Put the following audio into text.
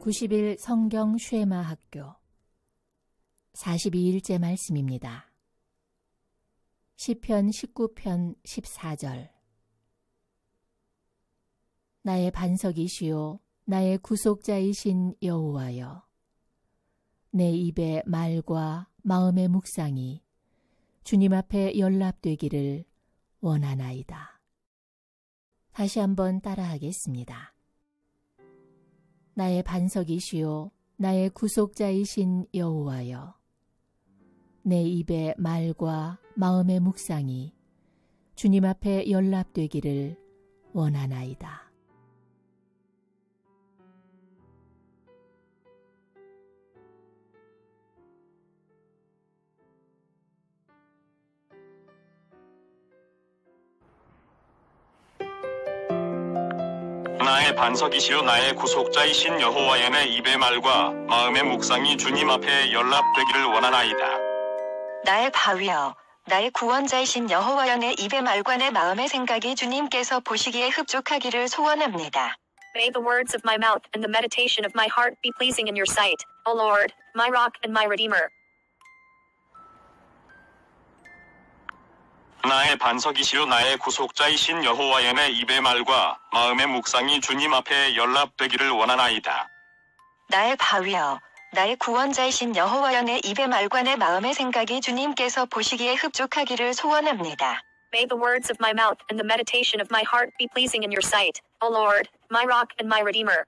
90일 성경 쉐마 학교 42일째 말씀입니다. 시편 19편 14절 나의 반석이시요 나의 구속자이신 여호와여 내 입의 말과 마음의 묵상이 주님 앞에 연락되기를 원하나이다. 다시 한번 따라하겠습니다. 나의 반석이시요 나의 구속자이신 여호와여 내 입의 말과 마음의 묵상이 주님 앞에 연락되기를 원하나이다. 나의 반석이시요 나의 구속자이신 여호와의 내 입의 말과 마음의 묵상이 주님 앞에 연락되기를 원하나이다. 나의 바위여, 나의 구원자이신 여호와여 내 입의 말과 내 마음의 생각이 주님께서 보시기에 흡족하기를 소원합니다. May the words of my mouth and the meditation of my heart be pleasing in your sight, O Lord, my rock and my redeemer. 나의 반석이시요 나의 구속자이신 여호와의 내 입의 말과 마음의 묵상이 주님 앞에 연락되기를 원하나이다. 나의 바위여, 나의 구원자이신 여호와여 내 입의 말과 내 마음의 생각이 주님께서 보시기에 흡족하기를 소원합니다. May the words of my mouth and the meditation of my heart be pleasing in your sight, O Lord, my rock and my redeemer.